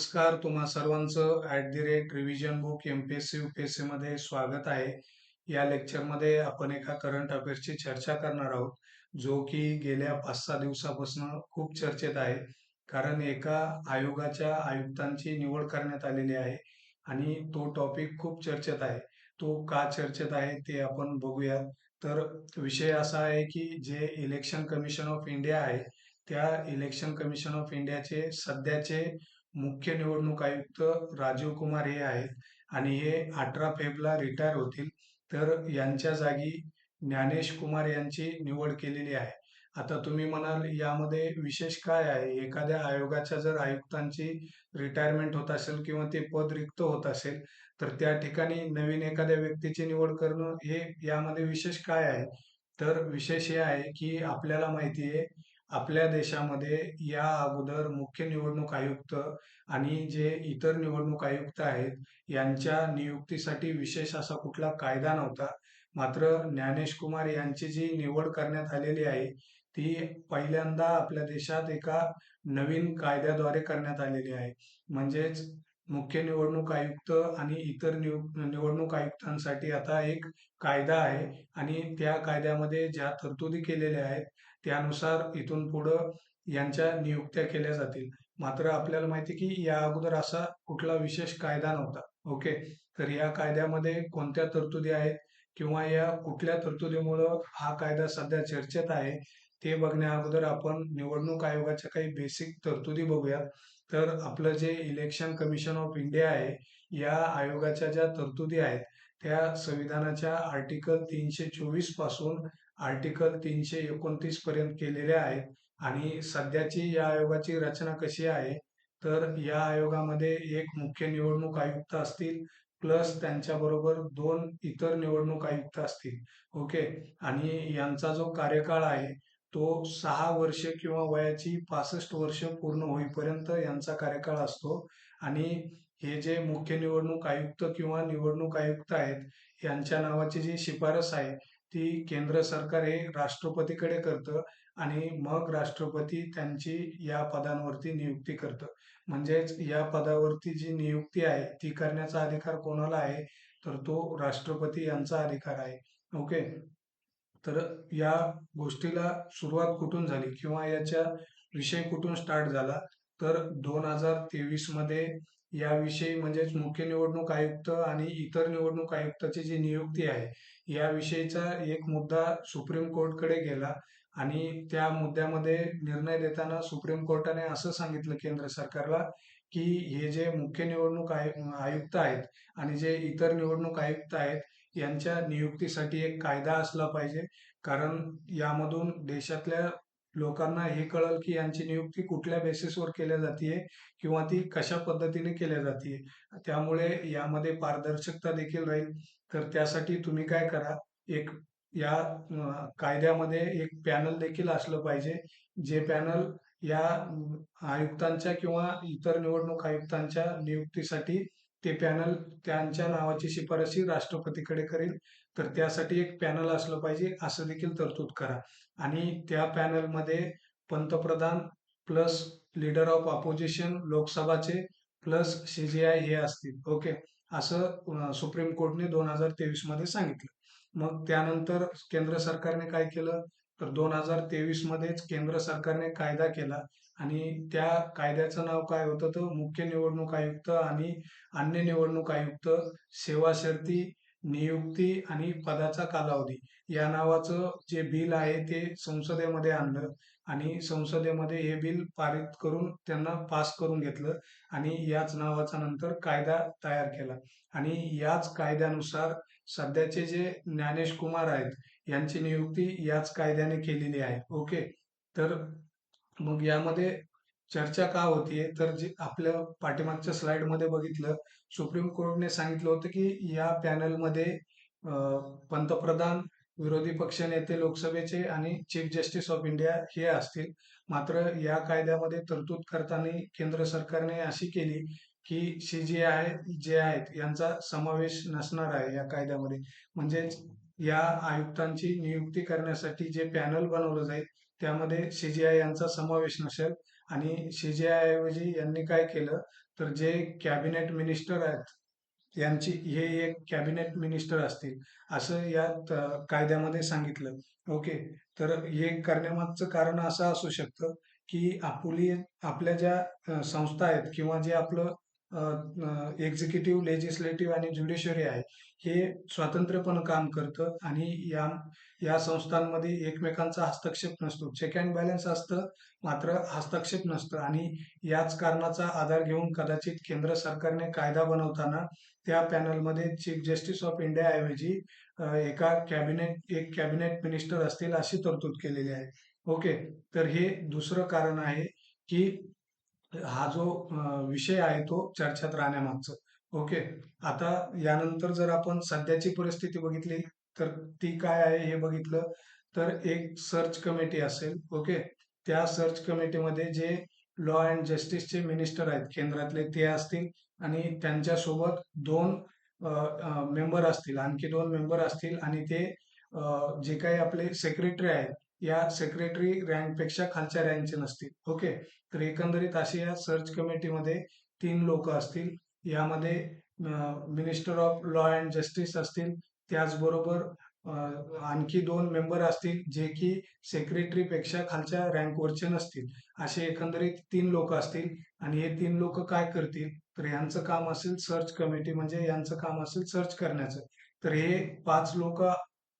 नमस्कार तुम्हा सर्वांचं at the rate revision book M P S C U P S C मध्ये स्वागत आहे. या लेक्चरमध्ये आपण एका करंट अफेअर्सची चर्चा करणार आहोत जो की गेल्या पाच सहा दिवसापासून खूप चर्चेत आहे. कारण एका आयोगाच्या आयुक्तांची निवड करण्यात आलेली आहे आणि तो टॉपिक खूप चर्चेत आहे. तो का चर्चेत आहे ते आपण बघूया. तर विषय असा आहे की जे इलेक्शन कमिशन ऑफ इंडिया आहे त्या इलेक्शन कमिशन ऑफ इंडियाचे सध्याचे मुख्य निवडणूक आयुक्त राजीव कुमार हे आहेत आणि हे अठरा फेबला रिटायर होतील. तर यांच्या जागी ज्ञानेश कुमार यांची निवड केलेली आहे. आता तुम्ही म्हणाल यामध्ये विशेष काय आहे? एखाद्या आयोगाच्या जर आयुक्तांची रिटायरमेंट होत असेल किंवा ते पद रिक्त होत असेल तर त्या ठिकाणी नवीन एखाद्या व्यक्तीची निवड करणं हे यामध्ये विशेष काय आहे? तर विशेष हे आहे की आपल्याला माहिती आहे आपल्या देशामध्ये या अगोदर मुख्य निवडणूक आयुक्त आणि जे इतर निवडणूक आयुक्त आहेत यांच्या नियुक्तीसाठी विशेष असा कुठला कायदा नव्हता. मात्र ज्ञानेश कुमार यांची जी निवड करण्यात आलेली आहे ती पहिल्यांदा आपल्या देशात एका नवीन कायद्याद्वारे करण्यात आलेली आहे. म्हणजेच मुख्य निवडणूक आयुक्त आणि इतर निवडणूक आयुक्तांसाठी आता एक कायदा आहे आणि त्या कायद्यामध्ये ज्या तरतुदी केलेल्या आहेत त्यानुसार इथून पुढं यांच्या नियुक्त्या केल्या जातील. मात्र आपल्याला माहिती की या अगोदर असा कुठला विशेष कायदा नव्हता. ओके? तर या कायद्यामध्ये कोणत्या तरतुदी आहेत किंवा या कुठल्या तरतुदीमुळं हा कायदा सध्या चर्चेत आहे ते बघण्या अगोदर आपण निवडणूक आयोगाच्या काही बेसिक तरतुदी बघूया. तर आपलं जे इलेक्शन कमिशन ऑफ इंडिया आहे या आयोगाच्या ज्या तरतुदी आहेत त्या संविधानाच्या आर्टिकल तीनशे चोवीसपासून आर्टिकल तीनशे एकोणतीस पर्यंत केलेल्या आहेत. आणि सध्याची या आयोगाची रचना कशी आहे? तर या आयोगामध्ये एक मुख्य निवडणूक आयुक्त असतील प्लस त्यांच्याबरोबर दोन इतर निवडणूक आयुक्त असतील. ओके? आणि यांचा जो कार्यकाळ आहे तो सहा वर्ष किंवा वयाची पासष्ट वर्ष पूर्ण होईपर्यंत यांचा कार्यकाळ असतो. आणि हे जे मुख्य निवडणूक आयुक्त किंवा निवडणूक आयुक्त आहेत यांच्या नावाची जी शिफारस आहे ती केंद्र सरकार हे राष्ट्रपतीकडे करतं आणि मग राष्ट्रपती त्यांची या पदांवरती नियुक्ती करतं. म्हणजेच या पदावरती जी नियुक्ती आहे ती करण्याचा अधिकार कोणाला आहे? तर तो राष्ट्रपती यांचा अधिकार आहे. ओके? तर या गोष्टीला सुरुवात कुठून झाली किंवा याच्या विषय कुठून स्टार्ट झाला? तर दोन हजार तेवीसमध्ये याविषयी म्हणजेच मुख्य निवडणूक आयुक्त आणि इतर निवडणूक आयुक्ताची जी नियुक्ती आहे याविषयीचा एक मुद्दा सुप्रीम कोर्टकडे गेला आणि त्या मुद्द्यामध्ये निर्णय देताना सुप्रीम कोर्टाने असं सांगितलं केंद्र सरकारला की हे जे मुख्य निवडणूक आयुक्त आहेत आणि जे इतर निवडणूक आयुक्त आहेत यांच्या नियुक्तीसाठी एक कायदा असला पाहिजे. कारण यामधून देशातल्या लोकांना हे कळल की यांची नियुक्ती कुठल्या बेसिसवर केल्या जाते किंवा ती कशा पद्धतीने केल्या जाते त्यामुळे यामध्ये पारदर्शकता देखील राहील. तर त्यासाठी तुम्ही काय करा एक या कायद्यामध्ये एक पॅनल देखील असलं पाहिजे जे पॅनल या आयुक्तांच्या किंवा इतर निवडणूक आयुक्तांच्या नियुक्तीसाठी ते पॅनल त्यांच्या नावाची शिफारशी राष्ट्रपतीकडे करेल. तर त्यासाठी एक पॅनल असलं पाहिजे असं देखील तरतूद करा. आणि त्या पॅनलमध्ये पंतप्रधान प्लस लीडर ऑफ ऑपोजिशन लोकसभाचे प्लस सीजीआय हे असतील. ओके असं सुप्रीम कोर्टने दोन हजार तेवीसमध्ये सांगितलं. मग त्यानंतर केंद्र सरकारने काय केलं? तर दोन हजार तेवीस मध्येच केंद्र सरकारने कायदा केला. आणि त्या कायद्याचं नाव काय होतं? तर मुख्य निवडणूक आयुक्त आणि अन्य निवडणूक आयुक्त सेवा शर्ती नियुक्ती आणि पदाचा कालावधी. या नावाचं जे बिल आहे ते संसदेमध्ये आणलं आणि संसदेमध्ये हे बिल पारित करून त्यांना पास करून घेतलं आणि याच नावाचा नंतर कायदा तयार केला. आणि याच कायद्यानुसार सध्याचे जे ज्ञानेश कुमार आहेत यांची नियुक्ती याच कायद्याने केलेली आहे. ओके? तर मग यामध्ये चर्चा का होतीये? तर जे आपल्या पाठीमागच्या स्लाइडमध्ये बघितलं सुप्रीम कोर्टने सांगितलं होतं की या पॅनलमध्ये पंतप्रधान विरोधी पक्ष नेते लोकसभेचे आणि चीफ जस्टिस ऑफ इंडिया हे असतील. मात्र या कायद्यामध्ये तरतूद करताना केंद्र सरकारने अशी केली की सी जी आय जे आहेत यांचा समावेश नसणार आहे या कायद्यामध्ये. म्हणजेच या आयुक्तांची नियुक्ती करण्यासाठी जे पॅनल बनवलं जाईल त्यामध्ये सीजीआय यांचा समावेश नसेल. आणि सीजेआय ऐवजी यांनी काय केलं तर जे कॅबिनेट मिनिस्टर आहेत यांची हे एक कॅबिनेट मिनिस्टर असतील असं या कायद्यामध्ये सांगितलं. ओके तर हे करण्यामागचं कारण असं असू शकतं की आपली आपल्या ज्या संस्था आहेत किंवा जे आपलं एक्झिक्युटिव्ह लेजिस्लेटिव्ह आणि ज्युडिशरी आहे हे स्वातंत्र्यपणे काम करतं आणि या या संस्थांमध्ये एकमेकांचा हस्तक्षेप नसतो. चेक अँड बॅलन्स असतं मात्र हस्तक्षेप नसतं. आणि याच कारणाचा आधार घेऊन कदाचित केंद्र सरकारने कायदा बनवताना त्या पॅनलमध्ये चीफ जस्टिस ऑफ इंडिया ऐवजी एका कॅबिनेट एक कॅबिनेट मिनिस्टर असतील अशी तरतूद केलेली आहे. ओके तर हे दुसरं कारण आहे की हा जो विषय आहे तो चर्चेत राहण्यामागचं. ओके? आता यानंतर जर आपण सध्याची परिस्थिती बघितली तर ती काय आहे हे बघितलं तर एक सर्च कमिटी असेल ओके? त्या सर्च कमिटीमध्ये जे लॉ अँड जस्टिसचे मिनिस्टर आहेत केंद्रातले ते असतील आणि त्यांच्यासोबत दोन मेंबर असतील आणखी दोन मेंबर असतील आणि ते जे काही आपले सेक्रेटरी आहेत या सेक्रेटरी रँकपेक्षा खालच्या रँकचे नसतील. ओके तर एकंदरीत अशी या सर्च कमिटीमध्ये तीन लोक असतील. यामध्ये minister of law and justice असतील. त्याचबरोबर आणखी दोन मेंबर असतील जे की सेक्रेटरीपेक्षा खालच्या रँकवरचे नसतील. असे एकंदरीत तीन लोक असतील. आणि हे तीन लोक काय करतील? तर यांचं काम असेल सर्च कमिटी म्हणजे यांचं काम असेल सर्च करण्याचं. तर हे पाच लोक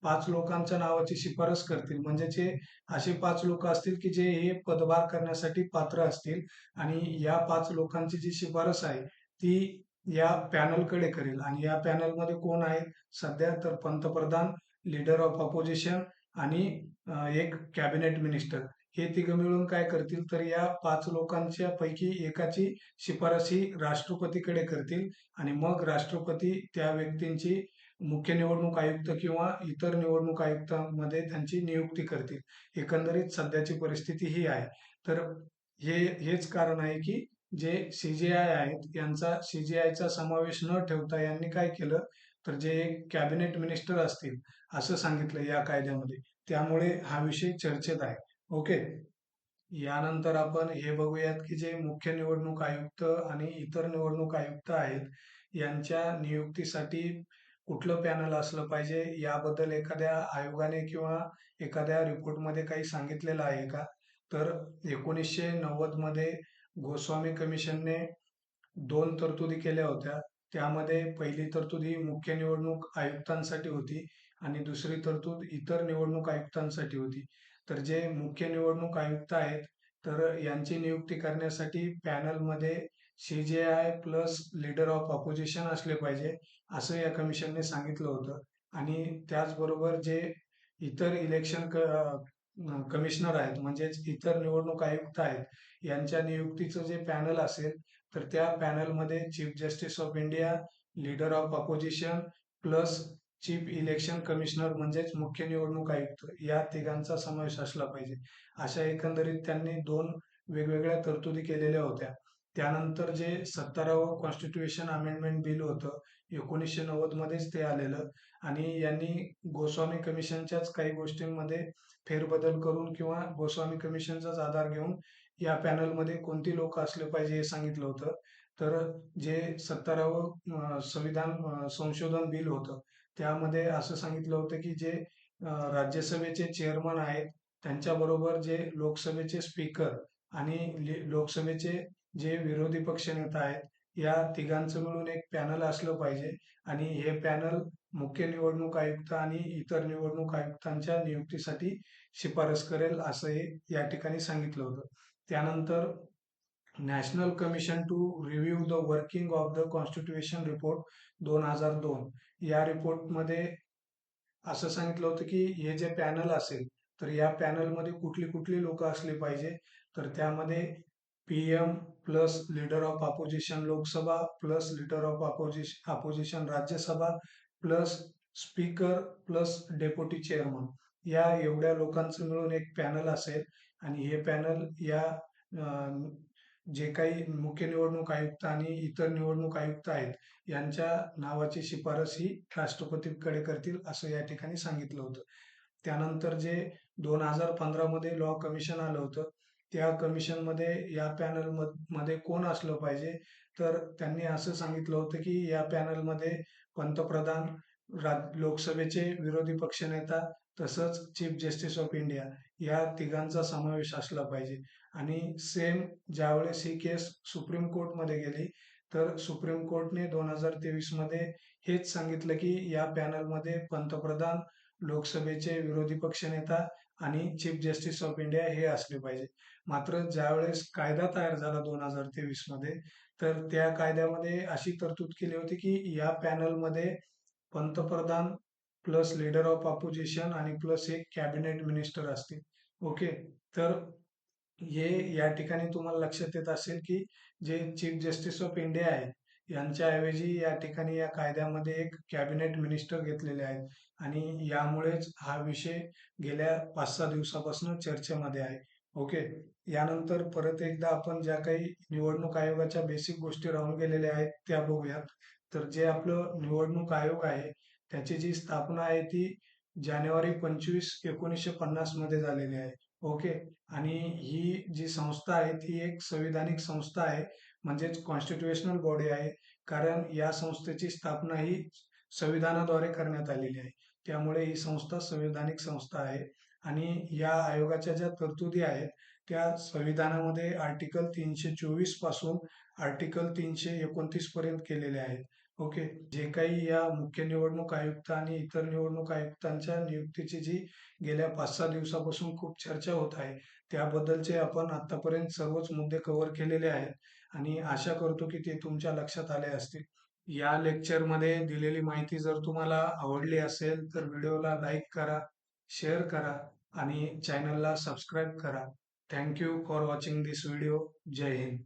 पाच लोकांच्या नावाची शिफारस करतील. म्हणजे जे असे पाच लोक असतील की जे हे पदभार करण्यासाठी पात्र असतील आणि या पाच लोकांची जी शिफारस आहे ती या पॅनलकडे करेल. आणि या पॅनलमध्ये कोण आहेत सध्या तर पंतप्रधान लीडर ऑफ अपोजिशन आणि एक कॅबिनेट मिनिस्टर हे तिघं मिळून काय करतील? तर या पाच लोकांच्या पैकी एकाची शिफारस ही राष्ट्रपतीकडे करतील आणि मग राष्ट्रपती त्या व्यक्तींची मुख्य निवडणूक आयुक्त किंवा इतर निवडणूक आयुक्तांमध्ये त्यांची नियुक्ती करतील. एकंदरीत सध्याची परिस्थिती ही आहे. तर हे हेच कारण आहे की जे सीजीआय आहेत यांचा सीजीआयचा समावेश न ठेवता यांनी काय केलं? तर जे कॅबिनेट मिनिस्टर असतील असं सांगितलं या कायद्यामध्ये. त्यामुळे हा विषय चर्चेत आहे. ओके? यानंतर आपण हे बघूयात की जे मुख्य निवडणूक आयुक्त आणि इतर निवडणूक आयुक्त आहेत यांच्या नियुक्तीसाठी कुठलं पॅनल असलं पाहिजे याबद्दल एखाद्या आयोगाने किंवा एखाद्या रिपोर्टमध्ये काही सांगितलेलं आहे का? तर एकोणीसशे नव्वदमध्ये गोस्वामी कमिशनने दोन तरतुदी केल्या होत्या. त्यामध्ये पहिली तरतूद ही मुख्य निवडणूक आयुक्तांसाठी होती आणि दुसरी तरतूद इतर निवडणूक आयुक्तांसाठी होती. तर जे मुख्य निवडणूक आयुक्त आहेत तर यांची नियुक्ती करण्यासाठी पॅनलमध्ये CJI plus leader of opposition असले पाहिजे असं या कमिशनने सांगितलं होतं. आणि त्याचबरोबर जे इतर इलेक्शन कमिशनर आहेत म्हणजेच इतर निवडणूक आयुक्त आहेत यांच्या नियुक्तीचं जे पॅनल असेल तर त्या पॅनलमध्ये chief justice of India leader of opposition plus chief election commissioner म्हणजेच मुख्य निवडणूक आयुक्त या तिघांचा समावेश असला पाहिजे. अशा एकंदरीत त्यांनी दोन वेगवेगळ्या तरतुदी केलेल्या होत्या. त्यानंतर जे सत्तरावं कॉन्स्टिट्युशन अमेंडमेंट बिल होतं एकोणीसशे नव्वद मध्येच ते आलेलं. आणि यांनी गोस्वामी कमिशनच्याच काही गोष्टींमध्ये फेरबदल करून किंवा गोस्वामी कमिशनचाच आधार घेऊन या पॅनलमध्ये कोणती लोक असले पाहिजे हे सांगितलं होतं. तर जे सत्तरावं संविधान संशोधन बिल होतं त्यामध्ये असं सांगितलं होतं की जे राज्यसभेचे चेअरमन आहेत त्यांच्याबरोबर जे लोकसभेचे स्पीकर आणि ले- लोकसभेचे जे विरोधी पक्षनेता आहेत या तिघांचं मिळून एक पॅनल असलं पाहिजे. आणि हे पॅनल मुख्य निवडणूक आयुक्त आणि इतर निवडणूक आयुक्तांच्या नियुक्तीसाठी शिफारस करेल असं हे या ठिकाणी सांगितलं होतं. त्यानंतर national commission to review the working of the constitution report दोन हजार दोन. या रिपोर्टमध्ये असं सांगितलं होतं की हे जे पॅनल असेल तर या पॅनलमध्ये कुठली कुठली लोक असली पाहिजे तर त्यामध्ये PM plus leader of opposition Lok Sabha plus leader of opposition opposition Rajya Sabha plus speaker plus deputy chairman या एवढ्या लोकांचं मिळून एक पॅनल असेल आणि हे पॅनल या जे काही मुख्य निवडणूक आयुक्त आणि इतर निवडणूक आयुक्त आहेत यांच्या नावाची शिफारस ही राष्ट्रपतीकडे करतील असं या ठिकाणी सांगितलं होतं. त्यानंतर जे दोन हजार पंधरामध्ये लॉ कमिशन आलं होतं त्या कमिशनमध्ये या पॅनलमध्ये कोण असलं पाहिजे? तर त्यांनी असं सांगितलं होतं की या पॅनलमध्ये पंतप्रधान लोकसभेचे विरोधी पक्षनेता तसंच चीफ जस्टिस ऑफ इंडिया या तिघांचा समावेश असला पाहिजे. आणि सेम ज्यावेळेस ही केस सुप्रीम कोर्टमध्ये गेली तर सुप्रीम कोर्टने दोन हजार तेवीसमध्ये हेच सांगितलं की या पॅनलमध्ये पंतप्रधान लोकसभेचे विरोधी पक्षनेता आणि चीफ जस्टिस ऑफ इंडिया हे असले पाहिजे. मात्र ज्यावेळेस कायदा तयार झाला दोन हजार तेवीसमध्ये तर त्या कायद्यामध्ये अशी तरतूद केली होती की या पॅनलमध्ये पंतप्रधान प्लस लीडर ऑफ ऑपोजिशन आणि प्लस एक कॅबिनेट मिनिस्टर असतील. ओके तर हे या ठिकाणी तुम्हाला लक्षात येत असेल की जे चीफ जस्टिस ऑफ इंडिया आहेत यांच्याऐवजी या ठिकाणी या कायद्यामध्ये एक कॅबिनेट मिनिस्टर घेतलेले आहेत. आणि यामुळेच हा विषय गेल्या पाच सहा दिवसापासून चर्चेमध्ये आहे. ओके? यानंतर परत एकदा आपण ज्या काही निवडणूक आयोगाच्या बेसिक गोष्टी राहून गेलेल्या आहेत त्या बघूयात. तर जे आपलं निवडणूक आयोग आहे त्याची जी स्थापना आहे ती जानेवारी पंचवीस एकोणीसशे पन्नासमध्ये झालेली आहे. ओके? आणि ही जी संस्था आहे ती एक संविधानिक संस्था आहे. म्हणजेच कॉन्स्टिट्युशनल बॉडी आहे. कारण या संस्थेची स्थापना ही संविधानाद्वारे करण्यात आलेली आहे. त्यामुळे ही संस्था संविधानिक संस्था आहे. आणि या आयोगाच्या ज्या तरतुदी आहेत त्या संविधानामध्ये आर्टिकल तीनशे चोवीसपासून आर्टिकल तीनशे एकोणतीस पर्यंत केलेले आहेत. ओके जे काही या मुख्य निवडणूक आयुक्त आणि इतर निवडणूक आयुक्तांच्या नियुक्तीची जी गेल्या पाच सहा दिवसापासून खूप चर्चा होत आहे त्याबद्दलचे आपण आतापर्यंत सर्वच मुद्दे कव्हर केलेले आहेत. आणि आशा करतो की ते तुमच्या लक्षात आले असतील. या लेक्चरमध्ये दिलेली माहिती जर तुम्हाला आवडली असेल तर व्हिडिओला लाईक करा शेअर करा आणि चॅनलला सबस्क्राईब करा. Thank you for watching this video Jai Hind